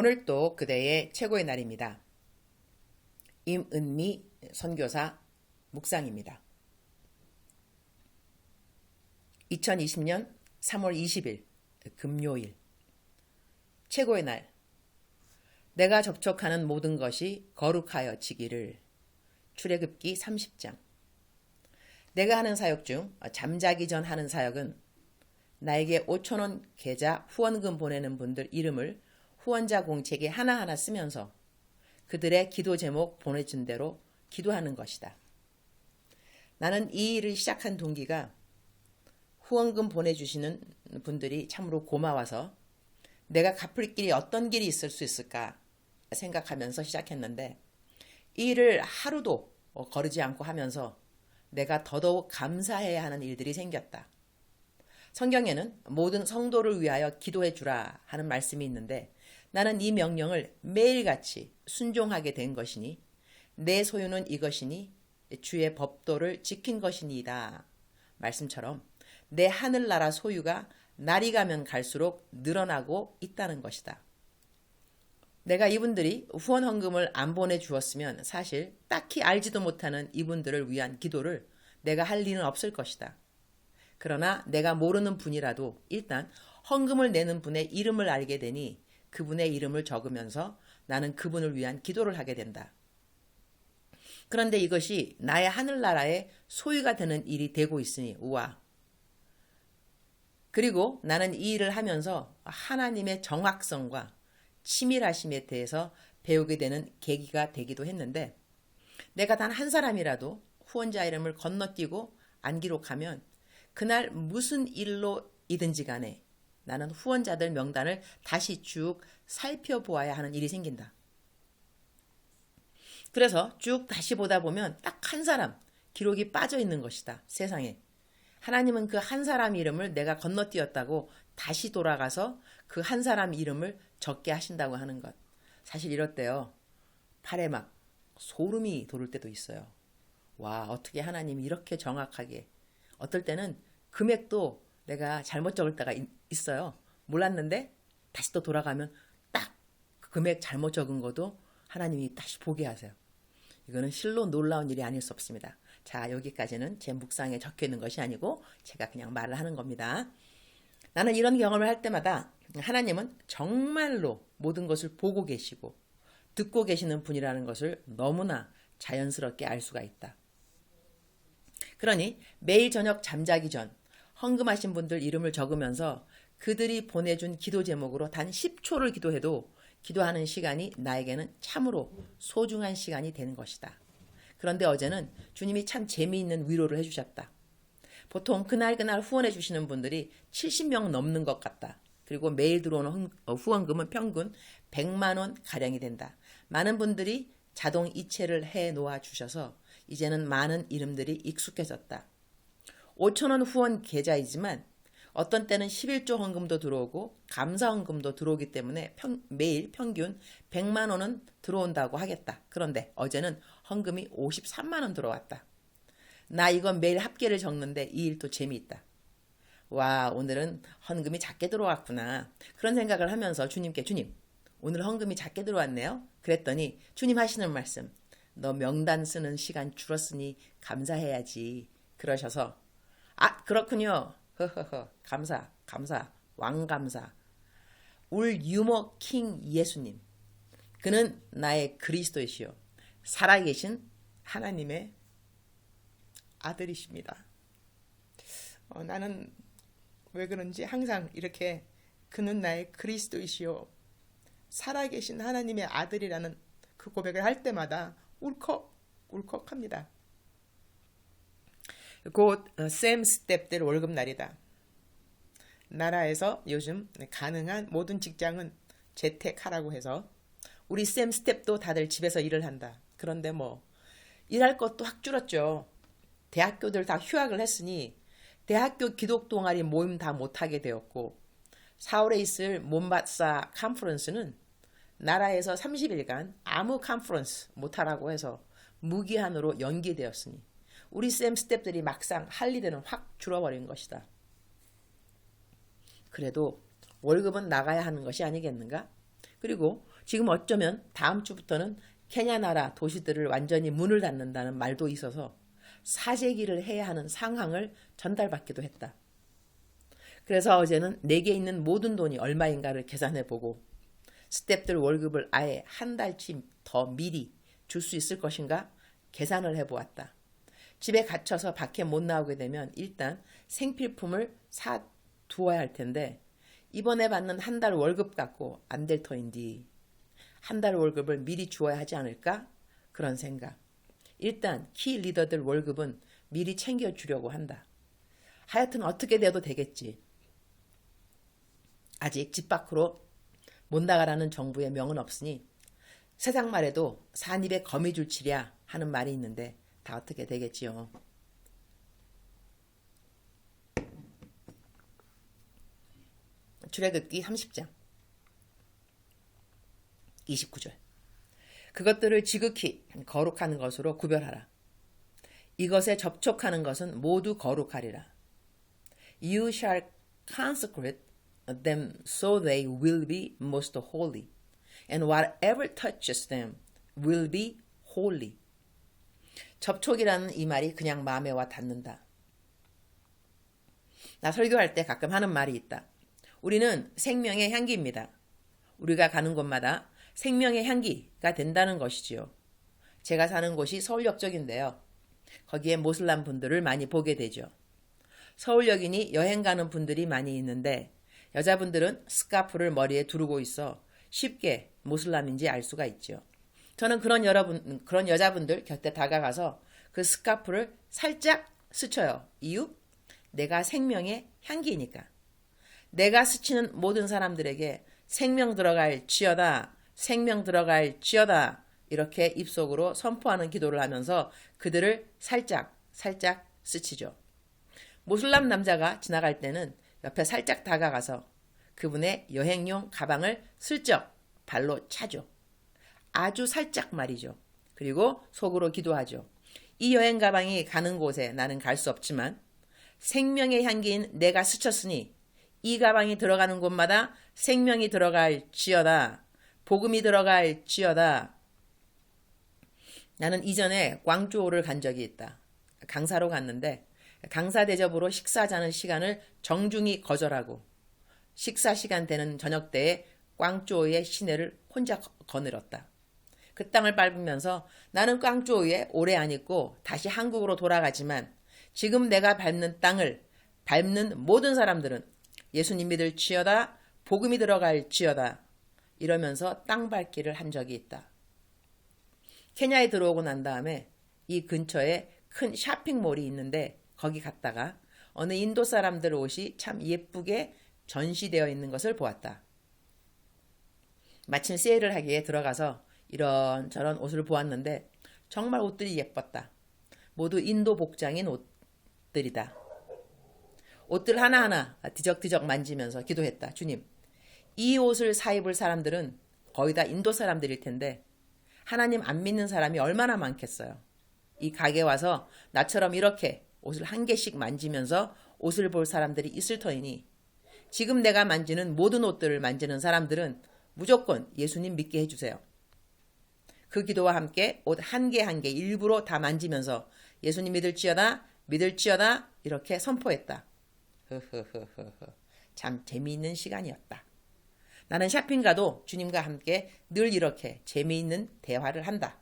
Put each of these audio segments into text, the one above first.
오늘 또 그대의 최고의 날입니다. 임은미 선교사 묵상입니다. 2020년 3월 20일 금요일 최고의 날 내가 접촉하는 모든 것이 거룩하여 지기를 출애굽기 30장 내가 하는 사역 중 잠자기 전 하는 사역은 나에게 5천원 계좌 후원금 보내는 분들 이름을 후원자 공책에 하나하나 쓰면서 그들의 기도 제목 보내준 대로 기도하는 것이다. 나는 이 일을 시작한 동기가 후원금 보내주시는 분들이 참으로 고마워서 내가 갚을 길이 어떤 길이 있을 수 있을까 생각하면서 시작했는데 이 일을 하루도 거르지 않고 하면서 내가 더더욱 감사해야 하는 일들이 생겼다. 성경에는 모든 성도를 위하여 기도해 주라 하는 말씀이 있는데 나는 이 명령을 매일같이 순종하게 된 것이니 내 소유는 이것이니 주의 법도를 지킨 것이니이다. 말씀처럼 내 하늘나라 소유가 날이 가면 갈수록 늘어나고 있다는 것이다. 내가 이분들이 후원 헌금을 안 보내주었으면 사실 딱히 알지도 못하는 이분들을 위한 기도를 내가 할 리는 없을 것이다. 그러나 내가 모르는 분이라도 일단 헌금을 내는 분의 이름을 알게 되니 그분의 이름을 적으면서 나는 그분을 위한 기도를 하게 된다. 그런데 이것이 나의 하늘나라의 소유가 되는 일이 되고 있으니 우와. 그리고 나는 이 일을 하면서 하나님의 정확성과 치밀하심에 대해서 배우게 되는 계기가 되기도 했는데 내가 단 한 사람이라도 후원자 이름을 건너뛰고 안 기록하면 그날 무슨 일로 이든지 간에 나는 후원자들 명단을 다시 쭉 살펴보아야 하는 일이 생긴다. 그래서 쭉 다시 보다 보면 딱 한 사람 기록이 빠져 있는 것이다. 세상에. 하나님은 그 한 사람 이름을 내가 건너뛰었다고 다시 돌아가서 그 한 사람 이름을 적게 하신다고 하는 것. 사실 이렇대요. 팔에 막 소름이 돋을 때도 있어요. 와, 어떻게 하나님이 이렇게 정확하게. 어떨 때는 금액도 내가 잘못 적을 때가 있어요. 몰랐는데 다시 또 돌아가면 딱 그 금액 잘못 적은 것도 하나님이 다시 보게 하세요. 이거는 실로 놀라운 일이 아닐 수 없습니다. 자, 여기까지는 제 묵상에 적혀 있는 것이 아니고 제가 그냥 말을 하는 겁니다. 나는 이런 경험을 할 때마다 하나님은 정말로 모든 것을 보고 계시고 듣고 계시는 분이라는 것을 너무나 자연스럽게 알 수가 있다. 그러니 매일 저녁 잠자기 전 헌금하신 분들 이름을 적으면서 그들이 보내준 기도 제목으로 단 10초를 기도해도 기도하는 시간이 나에게는 참으로 소중한 시간이 되는 것이다. 그런데 어제는 주님이 참 재미있는 위로를 해주셨다. 보통 그날그날 후원해 주시는 분들이 70명 넘는 것 같다. 그리고 매일 들어오는 어, 후원금은 평균 100만 원 가량이 된다. 많은 분들이 자동 이체를 해 놓아 주셔서 이제는 많은 이름들이 익숙해졌다. 5천원 후원 계좌이지만 어떤 때는 11조 헌금도 들어오고 감사 헌금도 들어오기 때문에 평, 매일 평균 100만 원은 들어온다고 하겠다. 그런데 어제는 헌금이 53만 원 들어왔다. 나 이건 매일 합계를 적는데 이 일도 재미있다. 와, 오늘은 헌금이 작게 들어왔구나. 그런 생각을 하면서 주님께 주님, 오늘 헌금이 작게 들어왔네요. 그랬더니 주님 하시는 말씀, 너 명단 쓰는 시간 줄었으니 감사해야지. 그러셔서 아, 그렇군요. 허허허. 감사, 감사, 왕감사. 울 유머 킹 예수님. 그는 나의 그리스도이시요. 살아계신 하나님의 아들이십니다. 어, 나는 왜 그런지 항상 이렇게 그는 나의 그리스도이시요. 살아계신 하나님의 아들이라는 그 고백을 할 때마다 울컥, 울컥합니다. 곧샘 어, 스텝들 월급 날이다. 나라에서 요즘 가능한 모든 직장은 재택하라고 해서 우리 샘 스텝도 다들 집에서 일을 한다. 그런데 뭐 일할 것도 확 줄었죠. 대학교들 다 휴학을 했으니 대학교 기독 동아리 모임 다 못하게 되었고 4월에 있을 몬바사 컨퍼런스는 나라에서 30일간 아무 컨퍼런스 못하라고 해서 무기한으로 연기되었으니 우리 쌤 스탭들이 막상 할 일은 확 줄어버린 것이다. 그래도 월급은 나가야 하는 것이 아니겠는가? 그리고 지금 어쩌면 다음 주부터는 케냐 나라 도시들을 완전히 문을 닫는다는 말도 있어서 사재기를 해야 하는 상황을 전달받기도 했다. 그래서 어제는 내게 있는 모든 돈이 얼마인가를 계산해 보고 스탭들 월급을 아예 한 달치 더 미리 줄 수 있을 것인가 계산을 해 보았다. 집에 갇혀서 밖에 못 나오게 되면 일단 생필품을 사 두어야 할 텐데 이번에 받는 한 달 월급 갖고 안 될 터인디 한 달 월급을 미리 주어야 하지 않을까 그런 생각. 일단 키 리더들 월급은 미리 챙겨 주려고 한다. 하여튼 어떻게 돼도 되겠지. 아직 집 밖으로 못 나가라는 정부의 명은 없으니 세상 말에도 산입에 거미줄 치랴 하는 말이 있는데 다 어떻게 되겠지요. 출애굽기 30장 29절 그것들을 지극히 거룩하는 것으로 구별하라. 이것에 접촉하는 것은 모두 거룩하리라. You shall consecrate them so they will be most holy, and whatever touches them will be holy. 접촉이라는 이 말이 그냥 마음에 와 닿는다. 나 설교할 때 가끔 하는 말이 있다. 우리는 생명의 향기입니다. 우리가 가는 곳마다 생명의 향기가 된다는 것이지요. 제가 사는 곳이 서울역 쪽인데요. 거기에 모슬람 분들을 많이 보게 되죠. 서울역이니 여행 가는 분들이 많이 있는데 여자분들은 스카프를 머리에 두르고 있어 쉽게 모슬람인지 알 수가 있죠. 저는 그런 여러분, 그런 여자분들 곁에 다가가서 그 스카프를 살짝 스쳐요. 이유? 내가 생명의 향기니까. 내가 스치는 모든 사람들에게 생명 들어갈 지어다, 생명 들어갈 지어다, 이렇게 입속으로 선포하는 기도를 하면서 그들을 살짝, 살짝 스치죠. 모슬람 남자가 지나갈 때는 옆에 살짝 다가가서 그분의 여행용 가방을 슬쩍 발로 차죠. 아주 살짝 말이죠. 그리고 속으로 기도하죠. 이 여행 가방이 가는 곳에 나는 갈 수 없지만 생명의 향기인 내가 스쳤으니 이 가방이 들어가는 곳마다 생명이 들어갈 지어다. 복음이 들어갈 지어다. 나는 이전에 광주호를 간 적이 있다. 강사로 갔는데 강사 대접으로 식사하자는 시간을 정중히 거절하고 식사 시간 되는 저녁 때에 꽝쪼의 시내를 혼자 거느렸다. 그 땅을 밟으면서 나는 꽝쪼에 오래 안 있고 다시 한국으로 돌아가지만 지금 내가 밟는 땅을 밟는 모든 사람들은 예수님 믿을 지어다 복음이 들어갈 지어다 이러면서 땅 밟기를 한 적이 있다. 케냐에 들어오고 난 다음에 이 근처에 큰 쇼핑몰이 있는데 거기 갔다가 어느 인도 사람들 옷이 참 예쁘게 전시되어 있는 것을 보았다. 마침 세일을 하기에 들어가서 이런 저런 옷을 보았는데 정말 옷들이 예뻤다. 모두 인도 복장인 옷들이다. 옷들 하나하나 뒤적뒤적 만지면서 기도했다. 주님, 이 옷을 사 입을 사람들은 거의 다 인도 사람들일 텐데 하나님 안 믿는 사람이 얼마나 많겠어요. 이 가게 와서 나처럼 이렇게 옷을 한 개씩 만지면서 옷을 볼 사람들이 있을 터이니 지금 내가 만지는 모든 옷들을 만지는 사람들은 무조건 예수님 믿게 해주세요. 그 기도와 함께 옷 한 개 한 개 일부러 다 만지면서 예수님 믿을지어다 믿을지어다 이렇게 선포했다. 흐흐흐흐흐 참 재미있는 시간이었다. 나는 샤핑 가도 주님과 함께 늘 이렇게 재미있는 대화를 한다.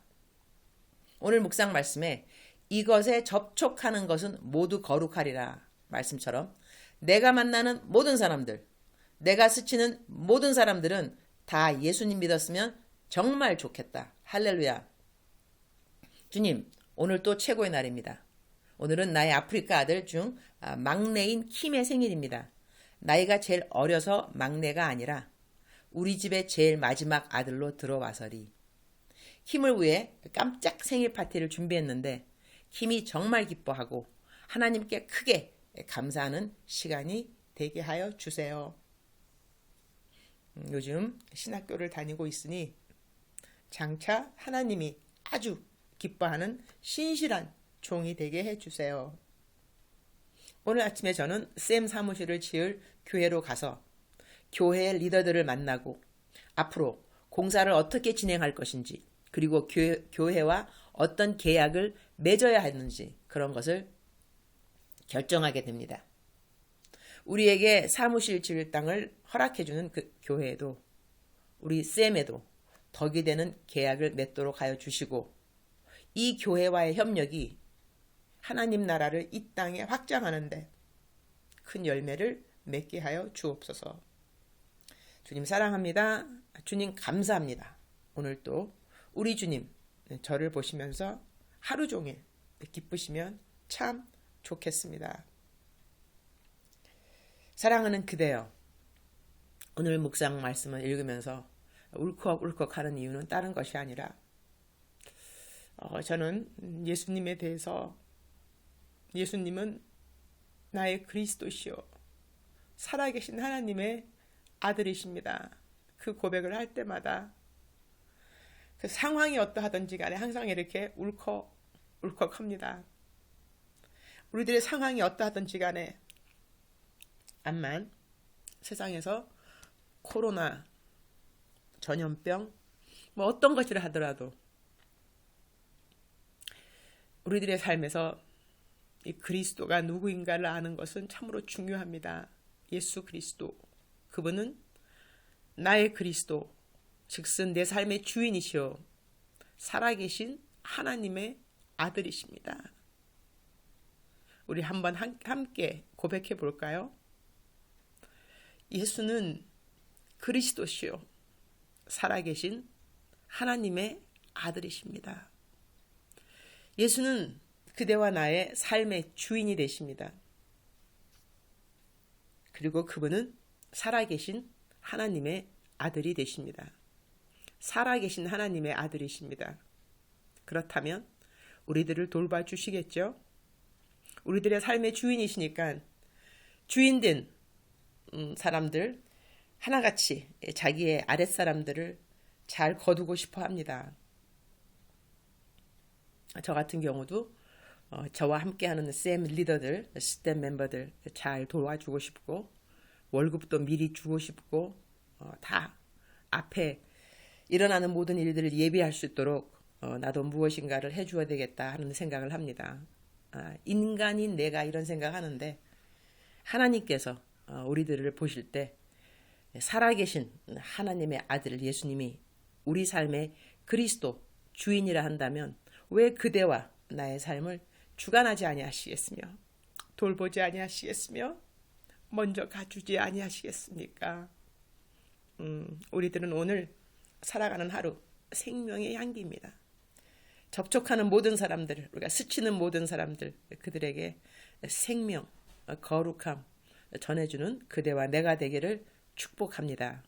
오늘 묵상 말씀에 이것에 접촉하는 것은 모두 거룩하리라 말씀처럼 내가 만나는 모든 사람들, 내가 스치는 모든 사람들은 다 예수님 믿었으면 정말 좋겠다. 할렐루야. 주님, 오늘 또 최고의 날입니다. 오늘은 나의 아프리카 아들 중 아, 막내인 킴의 생일입니다. 나이가 제일 어려서 막내가 아니라 우리 집의 제일 마지막 아들로 들어와서리. 킴을 위해 깜짝 생일 파티를 준비했는데 킴이 정말 기뻐하고 하나님께 크게 감사하는 시간이 되게 하여 주세요. 음, 요즘 신학교를 다니고 있으니 장차 하나님이 아주 기뻐하는 신실한 종이 되게 해주세요. 오늘 아침에 저는 쌤 사무실을 지을 교회로 가서 교회의 리더들을 만나고 앞으로 공사를 어떻게 진행할 것인지, 그리고 교회, 교회 와 어떤 계약을 맺어야 하는지 그런 것을 결정하게 됩니다. 우리에게 사무실 지을 땅을 허락해주는 그 교회에도 우리 쌤에도 덕이 되는 계약을 맺도록 하여 주시고 이 교회와의 협력이 하나님 나라를 이 땅에 확장하는데 큰 열매를 맺게 하여 주옵소서. 주님 사랑합니다. 주님 감사합니다. 오늘 또 우리 주님 저를 보시면서 하루 종일 기쁘시면 참 좋겠습니다. 사랑하는 그대여. 오늘 묵상 말씀을 읽으면서 울컥울컥 하는 이유는 다른 것이 아니라 어, 저는 예수님에 대해서 예수님은 나의 그리스도시요 살아계신 하나님의 아들이십니다. 그 고백을 할 때마다 그 상황이 어떠하든지 간에 항상 이렇게 울컥 울컥합니다. 우리들의 상황이 어떠하든지 간에 암만 세상에서 코로나 전염병 뭐 어떤 것이라 하더라도 우리들의 삶에서 이 그리스도가 누구인가를 아는 것은 참으로 중요합니다. 예수 그리스도 그분은 나의 그리스도 즉슨 내 삶의 주인이시오 살아계신 하나님의 아들이십니다. 우리 한번 함께 고백해 볼까요? 예수는 그리스도시요 살아계신 하나님의 아들이십니다. 예수는 그대와 나의 삶의 주인이 되십니다. 그리고 그분은 살아계신 하나님의 아들이 되십니다. 살아계신 하나님의 아들이십니다. 그렇다면 우리들을 돌봐 주시겠죠? 우리들의 삶의 주인이시니까 주인된 음, 사람들 하나같이 자기의 아랫사람들을 잘 거두고 싶어 합니다. 저 같은 경우도 어, 저와 함께하는 쌤 리더들, 스텝 멤버들 잘 도와주고 싶고 월급도 미리 주고 싶고 어, 다 앞에 일어나는 모든 일들을 예비할 수 있도록 어, 나도 무엇인가를 해줘야 되겠다 하는 생각을 합니다. 아, 인간인 내가 이런 생각하는데 하나님께서 어, 우리들을 보실 때 살아계신 하나님의 아들 예수님이 우리 삶의 그리스도 주인이라 한다면 왜 그대와 나의 삶을 주관하지 아니하시겠으며 돌보지 아니하시겠으며 먼저 가주지 아니하시겠습니까? 음, 우리들은 오늘 살아가는 하루 생명의 향기입니다. 접촉하는 모든 사람들, 우리가 스치는 모든 사람들, 그들에게 생명, 거룩함 전해주는 그대와 내가 되기를 축복합니다.